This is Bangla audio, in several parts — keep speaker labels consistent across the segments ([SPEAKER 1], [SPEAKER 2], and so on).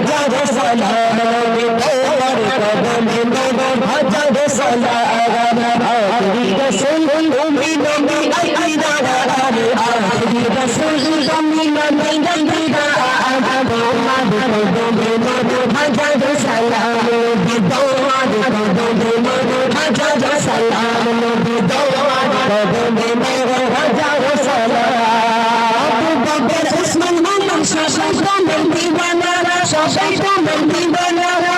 [SPEAKER 1] হাজার সালাম তোমার কদমে মোর হাজার সালাম আখরি রসুল তুমি নবী আই দাঁড়াবে আখরি রসুল তুমি নবী নবী দাঁড়াবে তোমার কদমে মোর হাজার সালাম তোমার কদমে মোর হাজার সালাম তোমার কদমে মোর হাজার সালাম আবু বকর উসমান মামুন সবাই তোমার দিওয়ানা সবাই তোমার দিওয়ানা ভূতি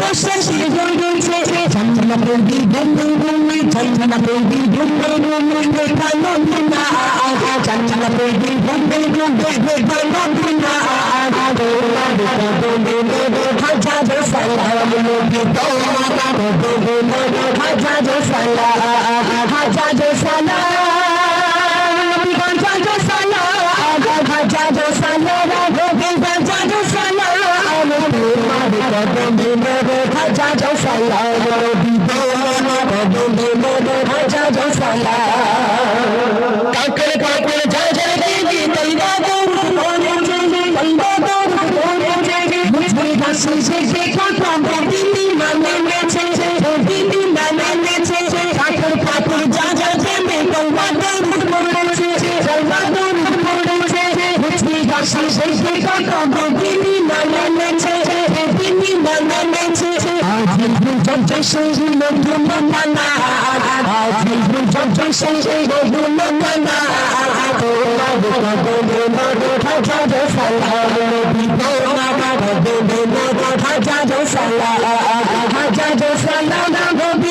[SPEAKER 1] ধর্ম সেই গোল গেছে চন্দনা দেবী বন্ধু বন্ধু চন্দনা দেবী বন্ধু বন্ধু কালো না চন্দনা দেবী বন্ধু বন্ধু কালো না হাজার बंदे मेरे भजा जो साला मेरे दीवाना बंदे मेरे भजा जो साला काकड़ काकड़ जाजर देगी बंदा दो बोले जेगी बंदा दो बोले जेगी मुझे हँसी से देखा पापा दीदी माने ने छे छे दीदी माने ने छे छे काकड़ काकड़ जाजर दे में बंदा दो बोले छे छे बंदा दो बोले छे मुझे हँसी से देखा पापा दीदी माने ने छे সেই বন্ধু মানা সেই বন্ধু মানা তোমার কদমে মোর হাজার সালাম নবী তোমার কদমে মোর হাজার সালাম হাজার সালাম নবী